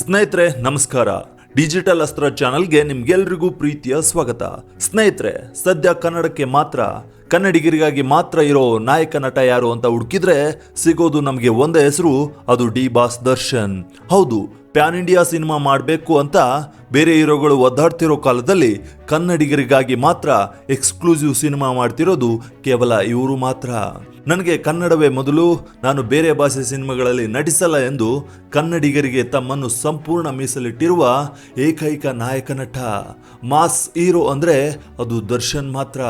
ಸ್ನೇಹಿತರೆ, ನಮಸ್ಕಾರ. ಡಿಜಿಟಲ್ ಅಸ್ತ್ರ ಚಾನಲ್ಗೆ ನಿಮ್ಗೆಲ್ರಿಗೂ ಪ್ರೀತಿಯ ಸ್ವಾಗತ. ಸ್ನೇಹಿತರೆ, ಸದ್ಯ ಕನ್ನಡಕ್ಕೆ ಮಾತ್ರ, ಕನ್ನಡಿಗರಿಗಾಗಿ ಮಾತ್ರ ಇರೋ ನಾಯಕ, ನಟ ಯಾರು ಅಂತ ಹುಡುಕಿದ್ರೆ ಸಿಗೋದು ನಮಗೆ ಒಂದೇ ಹೆಸರು, ಅದು ಡಿ ಬಾಸ್ ದರ್ಶನ್. ಹೌದು, ಪ್ಯಾನ್ ಇಂಡಿಯಾ ಸಿನಿಮಾ ಮಾಡಬೇಕು ಅಂತ ಬೇರೆ ಹೀರೋಗಳು ಒದ್ದಾಡ್ತಿರೋ ಕಾಲದಲ್ಲಿ ಕನ್ನಡಿಗರಿಗಾಗಿ ಮಾತ್ರ ಎಕ್ಸ್ಕ್ಲೂಸಿವ್ ಸಿನಿಮಾ ಮಾಡ್ತಿರೋದು ಕೇವಲ ಇವರು ಮಾತ್ರ. ನನಗೆ ಕನ್ನಡವೇ ಮೊದಲು, ನಾನು ಬೇರೆ ಭಾಷೆ ಸಿನಿಮಾಗಳಲ್ಲಿ ನಟಿಸಲ್ಲ ಎಂದು ಕನ್ನಡಿಗರಿಗೆ ತಮ್ಮನ್ನು ಸಂಪೂರ್ಣ ಮೀಸಲಿಟ್ಟಿರುವ ಏಕೈಕ ನಾಯಕ ನಟ ಮಾಸ್ ಹೀರೋ ಅಂದರೆ ಅದು ದರ್ಶನ್ ಮಾತ್ರ.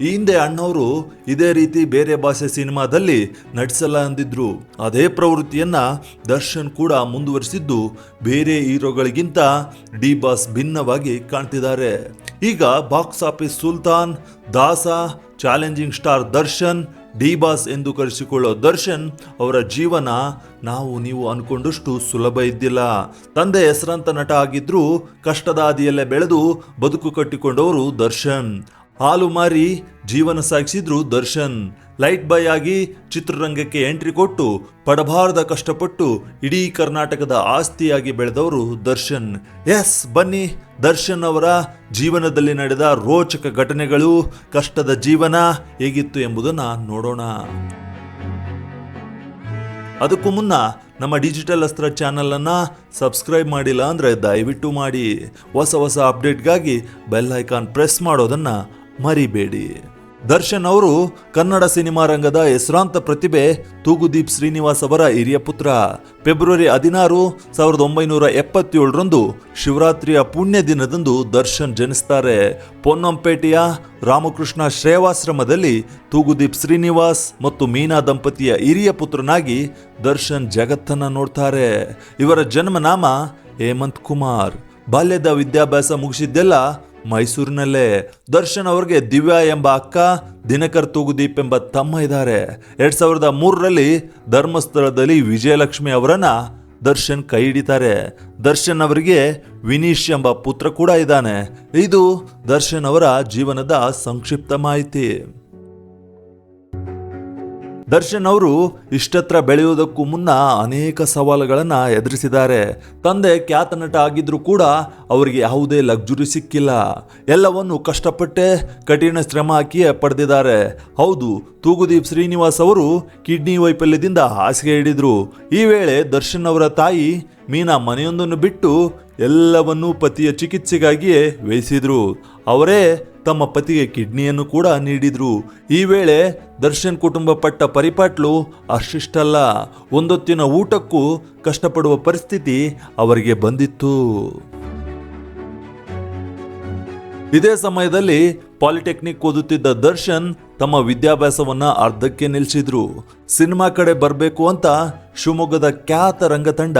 ಈ ಹಿಂದೆ ಅಣ್ಣವರು ಇದೇ ರೀತಿ ಬೇರೆ ಭಾಷೆ ಸಿನಿಮಾದಲ್ಲಿ ನಟಿಸಲ್ಲ ಅಂದಿದ್ರು. ಅದೇ ಪ್ರವೃತ್ತಿಯನ್ನು ದರ್ಶನ್ ಕೂಡ ಮುಂದುವರಿಸಿದ್ದು ಬೇರೆ ಹೀರೋಗಳಿಗಿಂತ ಡಿ ಬಾಸ್ ಭಿನ್ನವಾಗಿ ಕಾಣ್ತಿದ್ದಾರೆ. ಈಗ box office Sultan, Dasa, challenging star Darshan D boss ಎಂದು ಕರೆಸಿಕೊಳ್ಳೋ ದರ್ಶನ್ ಅವರ ಜೀವನ ನಾವು ನೀವು ಅನ್ಕೊಂಡಷ್ಟು ಸುಲಭ ಇದ್ದಿಲ್ಲ. ತಂದೆ ಹೆಸರಂತ ನಟ ಆಗಿದ್ರೂ ಕಷ್ಟದ ಹಾದಿಯಲ್ಲೇ ಬೆಳೆದು ಬದುಕು ಕಟ್ಟಿಕೊಂಡವರು ದರ್ಶನ್. ಹಾಲು ಮಾರಿ ಜೀವನ ಸಾಗಿಸಿದ್ರು ದರ್ಶನ್. ಲೈಟ್ ಬೈ ಆಗಿ ಚಿತ್ರರಂಗಕ್ಕೆ ಎಂಟ್ರಿ ಕೊಟ್ಟು ಪಡಬಾರದ ಕಷ್ಟಪಟ್ಟು ಇಡೀ ಕರ್ನಾಟಕದ ಆಸ್ತಿಯಾಗಿ ಬೆಳೆದವರು ದರ್ಶನ್. ಎಸ್ ಬನ್ನಿ, ದರ್ಶನ್ ಅವರ ಜೀವನದಲ್ಲಿ ನಡೆದ ರೋಚಕ ಘಟನೆಗಳು, ಕಷ್ಟದ ಜೀವನ ಹೇಗಿತ್ತು ಎಂಬುದನ್ನು ನೋಡೋಣ. ಅದಕ್ಕೂ ಮುನ್ನ ನಮ್ಮ ಡಿಜಿಟಲ್ ಅಸ್ತ್ರ ಚಾನಲನ್ನು ಸಬ್ಸ್ಕ್ರೈಬ್ ಮಾಡಿಲ್ಲ ಅಂದ್ರೆ ದಯವಿಟ್ಟು ಮಾಡಿ. ಹೊಸ ಹೊಸ ಅಪ್ಡೇಟ್ಗಾಗಿ ಬೆಲ್ ಐಕಾನ್ ಪ್ರೆಸ್ ಮಾಡೋದನ್ನು ಮರಿಬೇಡಿ. ದರ್ಶನ್ ಅವರು ಕನ್ನಡ ಸಿನಿಮಾ ರಂಗದ ಹೆಸರಾಂತ ಪ್ರತಿಭೆ, ತೂಗುದೀಪ್ ಶ್ರೀನಿವಾಸ್ ಅವರ ಹಿರಿಯ ಪುತ್ರ. ಫೆಬ್ರವರಿ ಹದಿನಾರು ಸಾವಿರದ ಒಂಬೈನೂರ ಎಪ್ಪತ್ತೇಳರಂದು ಶಿವರಾತ್ರಿಯ ಪುಣ್ಯ ದಿನದಂದು ದರ್ಶನ್ ಜನಿಸ್ತಾರೆ. ಪೊನ್ನಂಪೇಟೆಯ ರಾಮಕೃಷ್ಣ ಶ್ರೇವಾಶ್ರಮದಲ್ಲಿ ತೂಗುದೀಪ್ ಶ್ರೀನಿವಾಸ್ ಮತ್ತು ಮೀನಾ ದಂಪತಿಯ ಹಿರಿಯ ಪುತ್ರನಾಗಿ ದರ್ಶನ್ ಜಗತ್ತನ್ನ ನೋಡ್ತಾರೆ. ಇವರ ಜನ್ಮನಾಮ ಹೇಮಂತ್ ಕುಮಾರ್. ಬಾಲ್ಯದ ವಿದ್ಯಾಭ್ಯಾಸ ಮುಗಿಸಿದ್ದೆಲ್ಲ ಮೈಸೂರಿನಲ್ಲೇ ದರ್ಶನ್ ಅವರಿಗೆ ದಿವ್ಯಾ ಎಂಬ ಅಕ್ಕ, ದಿನಕರ್ ತೂಗುದೀಪ್ ಎಂಬ ತಮ್ಮ ಇದ್ದಾರೆ. ಎರಡ್ ಸಾವಿರದ ಮೂರರಲ್ಲಿ ಧರ್ಮಸ್ಥಳದಲ್ಲಿ ವಿಜಯಲಕ್ಷ್ಮಿ ಅವರನ್ನ ದರ್ಶನ್ ಕೈ ಹಿಡಿತಾರೆ. ದರ್ಶನ್ ಅವರಿಗೆ ವಿನೀಶ್ ಎಂಬ ಪುತ್ರ ಕೂಡ ಇದ್ದಾನೆ. ಇದು ದರ್ಶನ್ ಅವರ ಜೀವನದ ಸಂಕ್ಷಿಪ್ತ ಮಾಹಿತಿ. ದರ್ಶನ್ ಅವರು ಇಷ್ಟತ್ರ ಬೆಳೆಯುವುದಕ್ಕೂ ಮುನ್ನ ಅನೇಕ ಸವಾಲುಗಳನ್ನು ಎದುರಿಸಿದ್ದಾರೆ. ತಂದೆ ಖ್ಯಾತ ನಟ ಆಗಿದ್ರೂ ಕೂಡ ಅವರಿಗೆ ಯಾವುದೇ ಲಕ್ಸುರಿ ಸಿಕ್ಕಿಲ್ಲ. ಎಲ್ಲವನ್ನು ಕಷ್ಟಪಟ್ಟೆ ಕಠಿಣ ಶ್ರಮ ಹಾಕಿಯೇ ಪಡೆದಿದ್ದಾರೆ. ಹೌದು, ತೂಗುದೀಪ್ ಶ್ರೀನಿವಾಸ್ ಅವರು ಕಿಡ್ನಿ ವೈಫಲ್ಯದಿಂದ ಹಾಸಿಗೆ ಹಿಡಿದ್ರು. ಈ ವೇಳೆ ದರ್ಶನ್ ಅವರ ತಾಯಿ ಮೀನಾ ಮನೆಯೊಂದನ್ನು ಬಿಟ್ಟು ಎಲ್ಲವನ್ನೂ ಪತಿಯ ಚಿಕಿತ್ಸೆಗಾಗಿಯೇ ವಹಿಸಿದ್ರು ಅವರೇ ತಮ್ಮ ಪತಿಗೆ ಕಿಡ್ನಿಯನ್ನು ಕೂಡ ನೀಡಿದ್ರು. ಈ ವೇಳೆ ದರ್ಶನ್ ಕುಟುಂಬ ಪಟ್ಟ ಪರಿಪಾಟ್ಲು ಅಷ್ಟಿಷ್ಟಲ್ಲ ಒಂದೊತ್ತಿನ ಊಟಕ್ಕೂ ಕಷ್ಟಪಡುವ ಪರಿಸ್ಥಿತಿ ಅವರಿಗೆ ಬಂದಿತ್ತು. ಇದೇ ಸಮಯದಲ್ಲಿ ಪಾಲಿಟೆಕ್ನಿಕ್ ಓದುತ್ತಿದ್ದ ದರ್ಶನ್ ತಮ್ಮ ವಿದ್ಯಾಭ್ಯಾಸವನ್ನ ಅರ್ಧಕ್ಕೆ ನಿಲ್ಲಿಸಿದ್ರು ಸಿನಿಮಾ ಕಡೆ ಬರಬೇಕು ಅಂತ ಶಿವಮೊಗ್ಗದ ಖ್ಯಾತ ರಂಗತಂಡ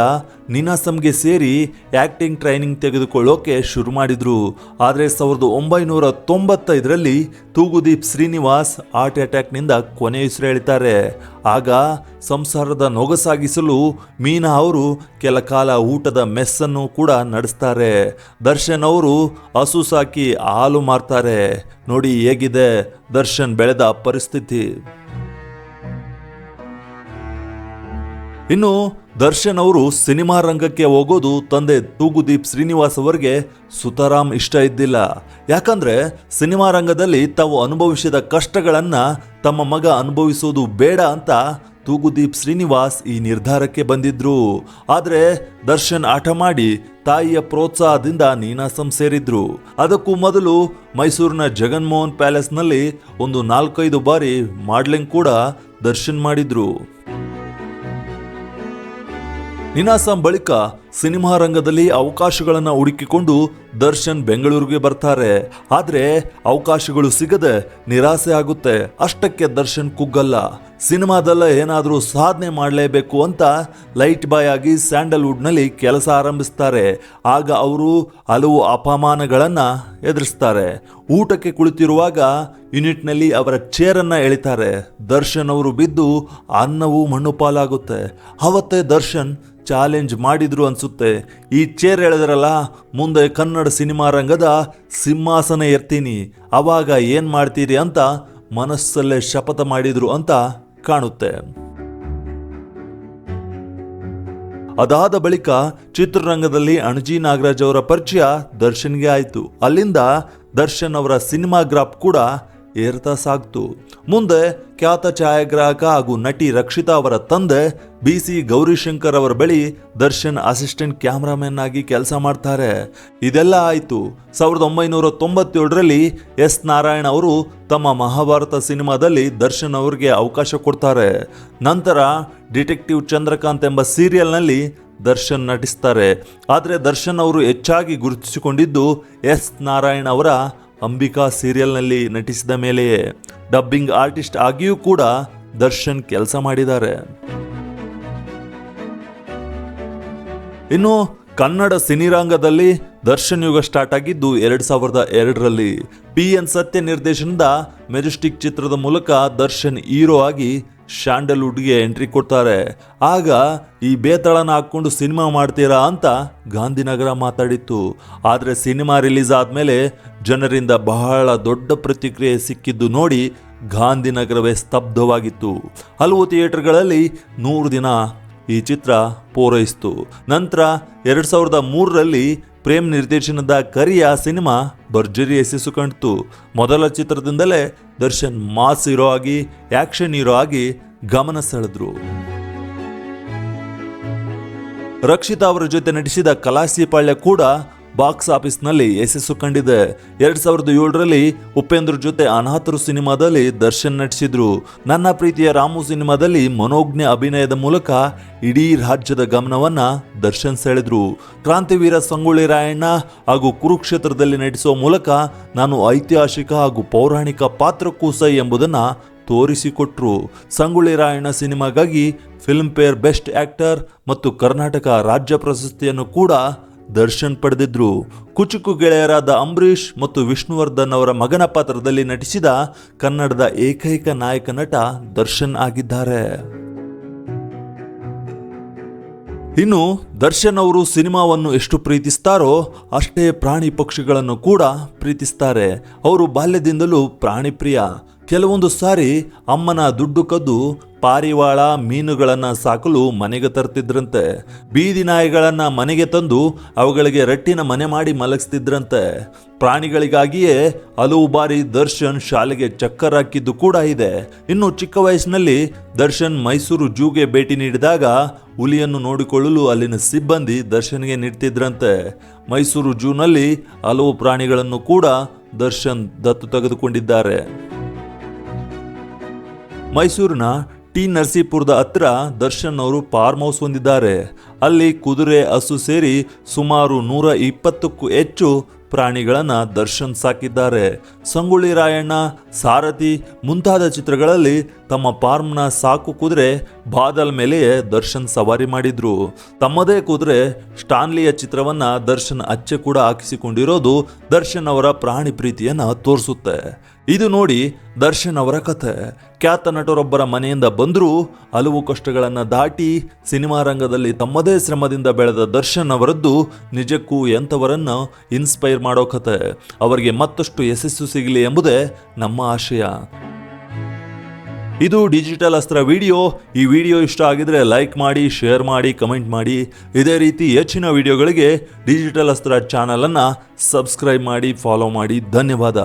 ನಿನಾಸಂಗೆ ಸೇರಿ ಆ್ಯಕ್ಟಿಂಗ್ ಟ್ರೈನಿಂಗ್ ತೆಗೆದುಕೊಳ್ಳೋಕೆ ಶುರು ಮಾಡಿದರು. ಆದರೆ ಸಾವಿರದ ಒಂಬೈನೂರ ತೊಂಬತ್ತೈದರಲ್ಲಿ ತೂಗುದೀಪ್ ಶ್ರೀನಿವಾಸ್ ಹಾರ್ಟ್ ಅಟ್ಯಾಕ್ನಿಂದ ಕೊನೆಯುಸಿರೆಳಿತಾರೆ ಆಗ ಸಂಸಾರದ ನೊಗಸಾಗಿಸಲು ಮೀನಾ ಅವರು ಕೆಲ ಕಾಲ ಊಟದ ಮೆಸ್ಸನ್ನು ಕೂಡ ನಡೆಸ್ತಾರೆ. ದರ್ಶನ್ ಅವರು ಹಸು ಸಾಕಿ ಹಾಲು ಮಾರ್ತಾರೆ. ನೋಡಿ ಹೇಗಿದೆ ದರ್ಶನ್ ಬೆಳೆದ ಪರಿಸ್ಥಿತಿ. ಇನ್ನು ದರ್ಶನ್ ಅವರು ಸಿನಿಮಾ ರಂಗಕ್ಕೆ ಹೋಗೋದು ತಂದೆ ತೂಗುದೀಪ್ ಶ್ರೀನಿವಾಸ್ ಅವರಿಗೆ ಸುತಾರಾಮ್ ಇಷ್ಟ ಇದ್ದಿಲ್ಲ. ಯಾಕಂದ್ರೆ ಸಿನಿಮಾ ರಂಗದಲ್ಲಿ ತಾವು ಅನುಭವಿಸಿದ ಕಷ್ಟಗಳನ್ನ ತಮ್ಮ ಮಗ ಅನುಭವಿಸೋದು ಬೇಡ ಅಂತ ತೂಗುದೀಪ್ ಶ್ರೀನಿವಾಸ್ ಈ ನಿರ್ಧಾರಕ್ಕೆ ಬಂದಿದ್ರು. ಆದರೆ ದರ್ಶನ್ ಆಟ ಮಾಡಿ ತಾಯಿಯ ಪ್ರೋತ್ಸಾಹದಿಂದ ನೀನಾಸಂ ಸೇರಿದ್ರು. ಅದಕ್ಕೂ ಮೊದಲು ಮೈಸೂರಿನ ಜಗನ್ಮೋಹನ್ ಪ್ಯಾಲೇಸ್ನಲ್ಲಿ ಒಂದು ನಾಲ್ಕೈದು ಬಾರಿ ಮಾಡ್ಲಿಂಗ್ ಕೂಡ ದರ್ಶನ್ ಮಾಡಿದ್ರು. ನಿನಾಸಂ ಬಳಿಕ ಸಿನಿಮಾ ರಂಗದಲ್ಲಿ ಅವಕಾಶಗಳನ್ನು ಹುಡುಕಿಕೊಂಡು ದರ್ಶನ್ ಬೆಂಗಳೂರಿಗೆ ಬರ್ತಾರೆ. ಆದರೆ ಅವಕಾಶಗಳು ಸಿಗದೆ ನಿರಾಸೆ ಆಗುತ್ತೆ. ಅಷ್ಟಕ್ಕೆ ದರ್ಶನ್ ಕುಗ್ಗಲ್ಲ. ಸಿನಿಮಾದಲ್ಲ ಏನಾದರೂ ಸಾಧನೆ ಮಾಡಲೇಬೇಕು ಅಂತ ಲೈಟ್ ಬಾಯ್ ಆಗಿ ಸ್ಯಾಂಡಲ್ವುಡ್ನಲ್ಲಿ ಕೆಲಸ ಆರಂಭಿಸ್ತಾರೆ. ಆಗ ಅವರು ಹಲವು ಅಪಮಾನಗಳನ್ನು ಎದುರಿಸ್ತಾರೆ. ಊಟಕ್ಕೆ ಕುಳಿತಿರುವಾಗ ಯೂನಿಟ್ನಲ್ಲಿ ಅವರ ಚೇರನ್ನು ಎಳಿತಾರೆ. ದರ್ಶನ್ ಅವರು ಬಿದ್ದು ಅನ್ನವು ಮಣ್ಣು ಪಾಲಾಗುತ್ತೆ. ಅವತ್ತೇ ದರ್ಶನ್ ಚಾಲೆಂಜ್ ಮಾಡಿದ್ರು ಅನ್ಸುತ್ತೆ. ಈ ಚೇರ್ ಹೇಳಿದ್ರಲ್ಲ ಮುಂದೆ ಕನ್ನಡ ಸಿನಿಮಾ ರಂಗದ ಸಿಂಹಾಸನ ಇರ್ತೀನಿ. ಅವಾಗ ಏನ್ ಮಾಡ್ತೀರಿ ಅಂತ ಮನಸ್ಸಲ್ಲೇ ಶಪಥ ಮಾಡಿದ್ರು ಅಂತ ಕಾಣುತ್ತೆ. ಅದಾದ ಬಳಿಕ ಚಿತ್ರರಂಗದಲ್ಲಿ ಅಣಜಿ ನಾಗರಾಜ್ ಅವರ ಪರಿಚಯ ದರ್ಶನ್ಗೆ ಆಯಿತು. ಅಲ್ಲಿಂದ ದರ್ಶನ್ ಅವರ ಸಿನಿಮಾ ಗ್ರಾಫ್ ಕೂಡ ಏರ್ತಾ ಸಾಕ್ತು. ಮುಂದೆ ಖ್ಯಾತ ಛಾಯಾಗ್ರಾಹಕ ಹಾಗೂ ನಟಿ ರಕ್ಷಿತಾ ಅವರ ತಂದೆ ಬಿ ಸಿ ಗೌರಿಶಂಕರ್ ಅವರ ಬಳಿ ದರ್ಶನ್ ಅಸಿಸ್ಟೆಂಟ್ ಕ್ಯಾಮ್ರಾಮನ್ ಆಗಿ ಕೆಲಸ ಮಾಡ್ತಾರೆ. ಇದೆಲ್ಲ ಆಯಿತು. ಸಾವಿರದ ಒಂಬೈನೂರ ತೊಂಬತ್ತೇಳರಲ್ಲಿ ಎಸ್ ನಾರಾಯಣ ಅವರು ತಮ್ಮ ಮಹಾಭಾರತ ಸಿನಿಮಾದಲ್ಲಿ ದರ್ಶನ್ ಅವರಿಗೆ ಅವಕಾಶ ಕೊಡ್ತಾರೆ. ನಂತರ ಡಿಟೆಕ್ಟಿವ್ ಚಂದ್ರಕಾಂತ್ ಎಂಬ ಸೀರಿಯಲ್ನಲ್ಲಿ ದರ್ಶನ್ ನಟಿಸ್ತಾರೆ. ಆದರೆ ದರ್ಶನ್ ಅವರು ಹೆಚ್ಚಾಗಿ ಗುರುತಿಸಿಕೊಂಡಿದ್ದು ಎಸ್ ನಾರಾಯಣ ಅವರ ಅಂಬಿಕಾ ಸೀರಿಯಲ್ನಲ್ಲಿ ನಟಿಸಿದ ಮೇಲೆಯೇ ಡಬ್ಬಿಂಗ್ ಆರ್ಟಿಸ್ಟ್ ಆಗಿಯೂ ಕೂಡ ದರ್ಶನ್ ಕೆಲಸ ಮಾಡಿದ್ದಾರೆ. ಇನ್ನು ಕನ್ನಡ ಸಿನಿರಂಗದಲ್ಲಿ ದರ್ಶನ್ ಯುಗ ಸ್ಟಾರ್ಟ್ ಆಗಿದ್ದು ಎರಡ್ ಸಾವಿರದ ಎರಡರಲ್ಲಿ ಪಿ ಎನ್ ಸತ್ಯ ನಿರ್ದೇಶನದ ಮೆಜೆಸ್ಟಿಕ್ ಚಿತ್ರದ ಮೂಲಕ ದರ್ಶನ್ ಹೀರೋ ಆಗಿ ಸ್ಯಾಂಡಲ್ವುಡ್ಗೆ ಎಂಟ್ರಿ ಕೊಡ್ತಾರೆ. ಆಗ ಈ ಬೇತಾಳನ ಹಾಕ್ಕೊಂಡು ಸಿನಿಮಾ ಮಾಡ್ತೀರಾ ಅಂತ ಗಾಂಧಿನಗರ ಮಾತಾಡಿತ್ತು. ಆದರೆ ಸಿನಿಮಾ ರಿಲೀಸ್ ಆದಮೇಲೆ ಜನರಿಂದ ಬಹಳ ದೊಡ್ಡ ಪ್ರತಿಕ್ರಿಯೆ ಸಿಕ್ಕಿದ್ದು ನೋಡಿ ಗಾಂಧಿನಗರವೇ ಸ್ತಬ್ಧವಾಗಿತ್ತು. ಹಲವು ಥಿಯೇಟರ್ಗಳಲ್ಲಿ ನೂರು ದಿನ ಈ ಚಿತ್ರ ಪೂರೈಸಿತು. ನಂತರ ಎರಡು ಸಾವಿರದ ಮೂರರಲ್ಲಿ ಪ್ರೇಮ್ ನಿರ್ದೇಶನದ ಕರಿಯ ಸಿನಿಮಾ ಭರ್ಜರಿ ಯಶಸ್ಸು ಕಂಡಿತು. ಮೊದಲ ಚಿತ್ರದಿಂದಲೇ ದರ್ಶನ್ ಮಾಸ್ ಹೀರೋ ಆಗಿ ಆಕ್ಷನ್ ಹೀರೋ ಆಗಿ ಗಮನ ಸೆಳೆದ್ರು. ರಕ್ಷಿತಾ ಅವರ ಜೊತೆ ನಟಿಸಿದ ಕಲಾಸಿ ಪಾಳ್ಯ ಕೂಡ ಬಾಕ್ಸ್ ಆಫೀಸ್ನಲ್ಲಿ ಯಶಸ್ಸು ಕಂಡಿದೆ. ಎರಡ್ ಸಾವಿರದ ಏಳರಲ್ಲಿ ಉಪೇಂದ್ರ ಜೊತೆ ಅನಾಥರು ಸಿನಿಮಾದಲ್ಲಿ ದರ್ಶನ್ ನಟಿಸಿದ್ರು. ನನ್ನ ಪ್ರೀತಿಯ ರಾಮು ಸಿನಿಮಾದಲ್ಲಿ ಮನೋಜ್ಞ ಅಭಿನಯದ ಮೂಲಕ ಇಡೀ ರಾಜ್ಯದ ಗಮನವನ್ನ ದರ್ಶನ್ ಸೆಳೆದ್ರು. ಕ್ರಾಂತಿವೀರ ಸಂಗೊಳ್ಳಿ ರಾಯಣ್ಣ ಹಾಗೂ ಕುರುಕ್ಷೇತ್ರದಲ್ಲಿ ನಟಿಸುವ ಮೂಲಕ ನಾನು ಐತಿಹಾಸಿಕ ಹಾಗೂ ಪೌರಾಣಿಕ ಪಾತ್ರಕ್ಕೂ ಸೈ ಎಂಬುದನ್ನ ತೋರಿಸಿಕೊಟ್ರು. ಸಂಗೊಳ್ಳಿ ರಾಯಣ್ಣ ಸಿನಿಮಾಗಾಗಿ ಫಿಲ್ಮ್ ಫೇರ್ ಬೆಸ್ಟ್ ಆಕ್ಟರ್ ಮತ್ತು ಕರ್ನಾಟಕ ರಾಜ್ಯ ಪ್ರಶಸ್ತಿಯನ್ನು ಕೂಡ ದರ್ಶನ್ ಪಡೆದಿದ್ರು. ಕುಚುಕು ಗೆಳೆಯರಾದ ಅಂಬರೀಷ್ ಮತ್ತು ವಿಷ್ಣುವರ್ಧನ್ ಅವರ ಮಗನ ಪಾತ್ರದಲ್ಲಿ ನಟಿಸಿದ ಕನ್ನಡದ ಏಕೈಕ ನಾಯಕ ನಟ ದರ್ಶನ್ ಆಗಿದ್ದಾರೆ. ಇನ್ನು ದರ್ಶನ್ ಅವರು ಸಿನಿಮಾವನ್ನು ಎಷ್ಟು ಪ್ರೀತಿಸ್ತಾರೋ ಅಷ್ಟೇ ಪ್ರಾಣಿ ಪಕ್ಷಿಗಳನ್ನು ಕೂಡ ಪ್ರೀತಿಸ್ತಾರೆ. ಅವರು ಬಾಲ್ಯದಿಂದಲೂ ಪ್ರಾಣಿ ಪ್ರಿಯ. ಕೆಲವೊಂದು ಸಾರಿ ಅಮ್ಮನ ದುಡ್ಡು ಕದ್ದು ಪಾರಿವಾಳ ಮೀನುಗಳನ್ನು ಸಾಕಲು ಮನೆಗೆ ತರ್ತಿದ್ರಂತೆ. ಬೀದಿ ನಾಯಿಗಳನ್ನು ಮನೆಗೆ ತಂದು ಅವುಗಳಿಗೆ ರಟ್ಟಿನ ಮನೆ ಮಾಡಿ ಮಲಗಿಸ್ತಿದ್ರಂತೆ. ಪ್ರಾಣಿಗಳಿಗಾಗಿಯೇ ಹಲವು ಬಾರಿ ದರ್ಶನ್ ಶಾಲೆಗೆ ಚಕ್ಕರ್ ಹಾಕಿದ್ದು ಕೂಡ ಇದೆ. ಇನ್ನು ಚಿಕ್ಕ ವಯಸ್ಸಿನಲ್ಲಿ ದರ್ಶನ್ ಮೈಸೂರು ಜೂಗೆ ಭೇಟಿ ನೀಡಿದಾಗ ಹುಲಿಯನ್ನು ನೋಡಿಕೊಳ್ಳಲು ಅಲ್ಲಿನ ಸಿಬ್ಬಂದಿ ದರ್ಶನ್ಗೆ ನೀಡ್ತಿದ್ರಂತೆ. ಮೈಸೂರು ಜೂನಲ್ಲಿ ಹಲವು ಪ್ರಾಣಿಗಳನ್ನು ಕೂಡ ದರ್ಶನ್ ದತ್ತು ತೆಗೆದುಕೊಂಡಿದ್ದಾರೆ. ಮೈಸೂರಿನ ಟಿ ನರಸೀಪುರದ ಹತ್ರ ದರ್ಶನ್ ಅವರು ಫಾರ್ಮ್ ಹೌಸ್ ಹೊಂದಿದ್ದಾರೆ. ಅಲ್ಲಿ ಕುದುರೆ, ಹಸು ಸೇರಿ ಸುಮಾರು ನೂರ ಇಪ್ಪತ್ತಕ್ಕೂ ಹೆಚ್ಚು ಪ್ರಾಣಿಗಳನ್ನು ದರ್ಶನ್ ಸಾಕಿದ್ದಾರೆ. ಸಂಗೊಳ್ಳಿ ರಾಯಣ್ಣ, ಸಾರಥಿ ಮುಂತಾದ ಚಿತ್ರಗಳಲ್ಲಿ ತಮ್ಮ ಫಾರ್ಮ್ನ ಸಾಕು ಕುದುರೆ ಬಾದಲ್ ಮೇಲೆಯೇ ದರ್ಶನ್ ಸವಾರಿ ಮಾಡಿದ್ರು. ತಮ್ಮದೇ ಕುದುರೆ ಸ್ಟಾನ್ಲಿಯ ಚಿತ್ರವನ್ನ ದರ್ಶನ್ ಅಚ್ಚೆ ಕೂಡ ಹಾಕಿಸಿಕೊಂಡಿರೋದು ದರ್ಶನ್ ಅವರ ಪ್ರಾಣಿ ಪ್ರೀತಿಯನ್ನ ತೋರಿಸುತ್ತೆ. ಇದು ನೋಡಿ ದರ್ಶನ್ ಅವರ ಕಥೆ ಖ್ಯಾತ ನಟರೊಬ್ಬರ ಮನೆಯಿಂದ ಬಂದರೂ ಹಲವು ಕಷ್ಟಗಳನ್ನು ದಾಟಿ ಸಿನಿಮಾ ರಂಗದಲ್ಲಿ ತಮ್ಮದೇ ಶ್ರಮದಿಂದ ಬೆಳೆದ ದರ್ಶನ್ ಅವರದ್ದು ನಿಜಕ್ಕೂ ಎಂಥವರನ್ನು ಇನ್ಸ್ಪೈರ್ ಮಾಡೋ ಕತೆ ಅವರಿಗೆ ಮತ್ತಷ್ಟು ಯಶಸ್ಸು ಸಿಗಲಿ ಎಂಬುದೇ ನಮ್ಮ ಆಶಯ. ಇದು ಡಿಜಿಟಲ್ ಅಸ್ತ್ರ ವಿಡಿಯೋ. ಈ ವಿಡಿಯೋ ಇಷ್ಟ ಆಗಿದ್ರೆ ಲೈಕ್ ಮಾಡಿ, ಶೇರ್ ಮಾಡಿ, ಕಮೆಂಟ್ ಮಾಡಿ. ಇದೇ ರೀತಿ ಹೆಚ್ಚಿನ ವಿಡಿಯೋಗಳಿಗೆ ಡಿಜಿಟಲ್ ಅಸ್ತ್ರ ಚಾನಲನ್ನು ಸಬ್ಸ್ಕ್ರೈಬ್ ಮಾಡಿ, ಫಾಲೋ ಮಾಡಿ. ಧನ್ಯವಾದ.